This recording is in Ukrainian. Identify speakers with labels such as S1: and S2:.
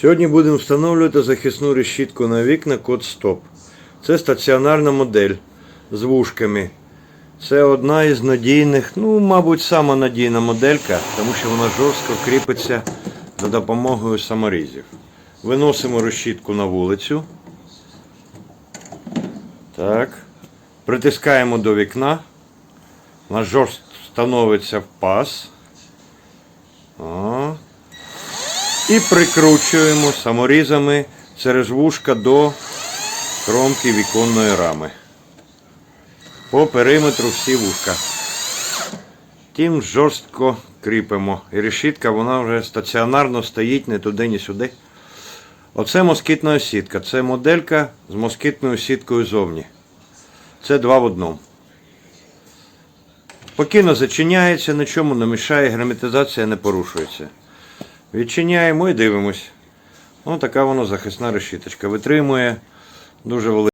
S1: Сьогодні будемо встановлювати захисну решітку на вікна код Стоп. Це стаціонарна модель з вушками. Це одна із надійних, ну, мабуть, сама надійна моделька, тому що вона жорстко кріпиться за допомогою саморізів. Виносимо решітку на вулицю. Так. Притискаємо до вікна. Вона жорстко становиться в паз. О. І прикручуємо саморізами через вушка до кромки віконної рами. По периметру всі вушка. Тим жорстко кріпимо. І решітка вона вже стаціонарно стоїть не туди, ні сюди. Оце москітна сітка. Це моделька з москітною сіткою зовні. Це два в одному. Спокійно зачиняється, нічому не мішає, герметизація не порушується. Відчиняємо і дивимось. Ось така воно захисна решіточка. Витримує дуже велику.